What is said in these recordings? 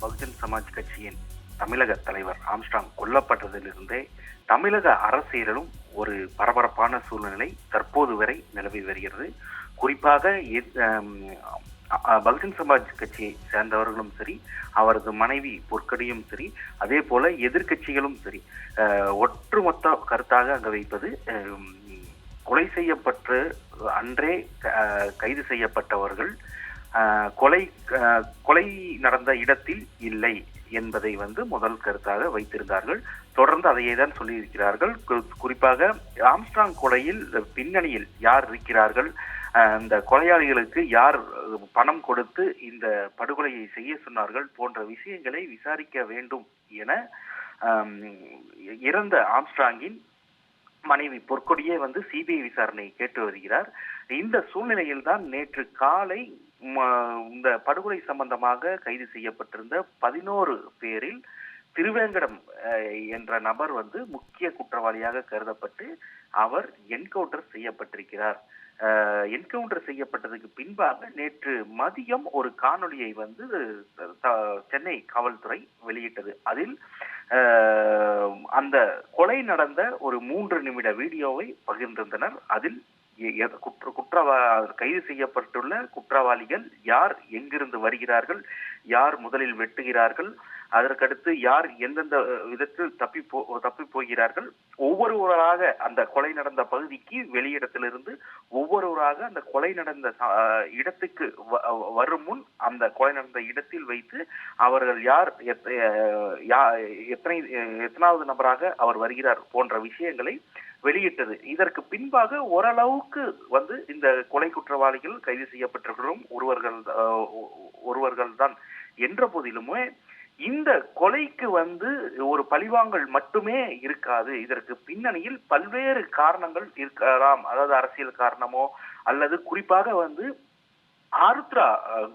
பகுஜன் சமாஜ் கட்சியின் தமிழக தலைவர் ஆம்ஸ்டாங் கொல்லப்பட்டதிலிருந்தே தமிழக அரசியலிலும் ஒரு பரபரப்பான சூழ்நிலை தற்போது வரை நிலவி வருகிறது. குறிப்பாக எ- பகுஜன் சமாஜ் கட்சியை சேர்ந்தவர்களும் சரி அவரது மனைவி பொற்கடியும் சரி அதே போல எதிர்க்கட்சிகளும் சரி ஒற்றுமொத்த ஒட்டுமொத்த கருத்தாக அங்க வைப்பது கொலை செய்யப்பட்டு அன்றே கைது செய்யப்பட்டவர்கள் கொலை கொலை நடந்த இடத்தில் இல்லை என்பதை வந்து முதல் கருத்தாக வைத்திருந்தார்கள். தொடர்ந்து அதையே தான் சொல்லியிருக்கிறார்கள். குறிப்பாக ஆம்ஸ்ட்ராங் கொலையில் பின்னணியில் யார் இருக்கிறார்கள்? அந்த இந்த கொலையாளிகளுக்கு யார் பணம் கொடுத்து இந்த படுகொலையை செய்ய சொன்னார்கள் போன்ற விஷயங்களை விசாரிக்க வேண்டும் என இறந்த ஆம்ஸ்ட்ராங்கின் மனைவி பொற்கொடியே வந்து சிபிஐ விசாரணை கேட்டு வருகிறார். இந்த சூழ்நிலையில் தான் நேற்று காலை இந்த படுகொலை சம்பந்தமாக கைது செய்யப்பட்டிருந்த பதினோரு பேரில் திருவேங்கடம் என்ற நபர் வந்து முக்கிய குற்றவாளியாக கருதப்பட்டு அவர் என்கவுண்டர் செய்யப்பட்டிருக்கிறார். என்கவுண்டர் செய்யப்பட்டதுக்கு பின்பாக நேற்று மதியம் ஒரு காணொளியை வந்து த- சென்னை காவல்துறை வெளியிட்டது. அதில் அந்த கொலை நடந்த ஒரு மூன்று நிமிட வீடியோவை பகிர்ந்திருந்தனர். அதில் குற்ற குற்றவா கைது செய்யப்பட்டுள்ள குற்றவாளிகள் யார் எங்கிருந்து வருகிறார்கள் யார் முதலில் வெட்டுகிறார்கள் அதற்கடுத்து யார் எந்தெந்த விதத்தில் தப்பி போ தப்பி போகிறார்கள் ஒவ்வொருவராக அந்த கொலை நடந்த பகுதிக்கு வெளியிடத்திலிருந்து ஒவ்வொருவராக அந்த கொலை நடந்த இடத்துக்கு வ- வரும் முன் அந்த கொலை நடந்த இடத்தில் வைத்து அவர்கள் யார் யா- எத்தனை எத்தனாவது நபராக அவர் வருகிறார் போன்ற விஷயங்களை வெளியிட்டது. இதற்கு பின்பாக ஓரளவுக்கு வந்து இந்த கொலை குற்றவாளிகள் கைது செய்யப்பட்டவர்களும் ஒருவர்கள் ஒருவர்கள் தான் என்ற போதிலுமே இந்த கொலைக்கு வந்து ஒரு பழிவாங்கல் மட்டுமே இருக்காது. இதற்கு பின்னணியில் பல்வேறு காரணங்கள் இருக்கலாம். அதாவது அரசியல் காரணமோ அல்லது குறிப்பாக வந்து ஆருத்ரா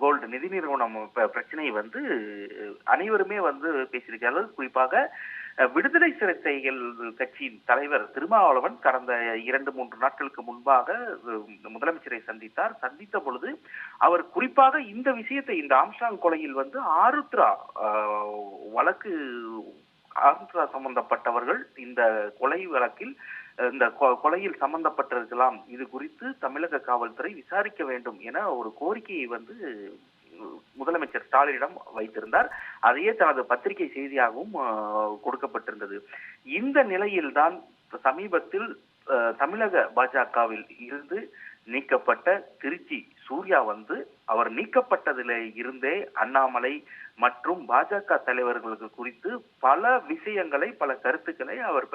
கோல்டு நிதி நிறுவனம் பிரச்சனை வந்து அனைவருமே வந்து பேசியிருக்கிறார்கள் குறிப்பாக விடுதலை சிறுத்தைகள் கட்சியின் தலைவர் திருமாவளவன் கடந்த இரண்டு மூன்று நாட்களுக்கு முன்பாக முதலமைச்சரை சந்தித்தார். சந்தித்த பொழுது அவர் குறிப்பாக இந்த விஷயத்தை இந்த ஆம்ஸ்டாங் கொலையில் வந்து ஆருத்ரா வழக்கு ஆருத்ரா சம்பந்தப்பட்டவர்கள் இந்த கொலை வழக்கில் இந்த கொ- கொலையில் சம்பந்தப்பட்டிருக்கலாம். இது குறித்து தமிழக காவல்துறை விசாரிக்க வேண்டும் என ஒரு கோரிக்கையை வந்து முதலமைச்சர் ஸ்டாலினிடம் வைத்திருந்தார். அதையே தனது பத்திரிகை செய்தியாகவும் கொடுக்கப்பட்டிருந்தது. இந்த நிலையில்தான் சமீபத்தில் அஹ், தமிழக பாஜகவில் இருந்து நீக்கப்பட்ட திருச்சி சூர்யா வந்து அவர் நீக்கப்பட்டதிலே இருந்தே அண்ணாமலை மற்றும் பாஜக தலைவர்களுக்கு குறித்து பல விஷயங்களை பல கருத்துக்களை அவர்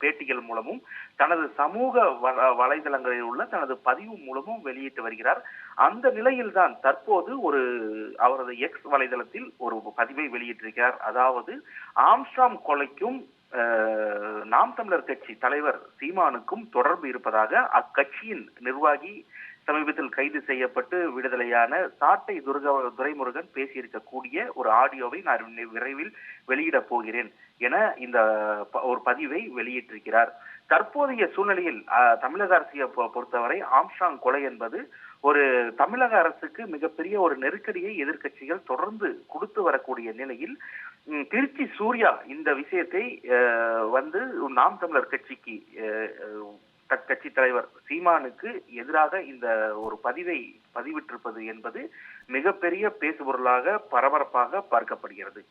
பேட்டிகள் மூலமும் தனது சமூக வ- வலைதளங்களில் உள்ள தனது பதிவு மூலமும் வெளியிட்டு வருகிறார். அந்த நிலையில்தான் தற்போது ஒரு அவரது எக்ஸ் வலைதளத்தில் ஒரு பதிவை வெளியிட்டிருக்கிறார். அதாவது ஆம்ஸ்டாம் கொலைக்கும் நாம் தமிழர் கட்சி தலைவர் சீமானுக்கும் தொடர்பு இருப்பதாக அக்கட்சியின் நிர்வாகி சமீபத்தில் கைது செய்யப்பட்டு விடுதலையான சாட்டை துர்க துரைமுருகன் பேசியிருக்கக்கூடிய ஒரு ஆடியோவை நான் விரைவில் வெளியிடப் போகிறேன் என இந்த ப- ஒரு பதிவை வெளியிட்டிருக்கிறார். தற்போதைய சூழ்நிலையில் தமிழக அரசியை பொறுத்தவரை ஆம்ஸ்டாங் கொலை என்பது ஒரு தமிழக அரசுக்கு மிகப்பெரிய ஒரு நெருக்கடியை எதிர்க்கட்சிகள் தொடர்ந்து கொடுத்து வரக்கூடிய நிலையில் திருச்சி சூர்யா இந்த விஷயத்தை வந்து நாம் தமிழர் கட்சிக்கு கட்சி தலைவர் சீமானுக்கு எதிராக இந்த ஒரு பதிவை பதிவிட்டிருப்பது என்பது மிகப்பெரிய பேசுபொருளாக பரபரப்பாக பார்க்கப்படுகிறது.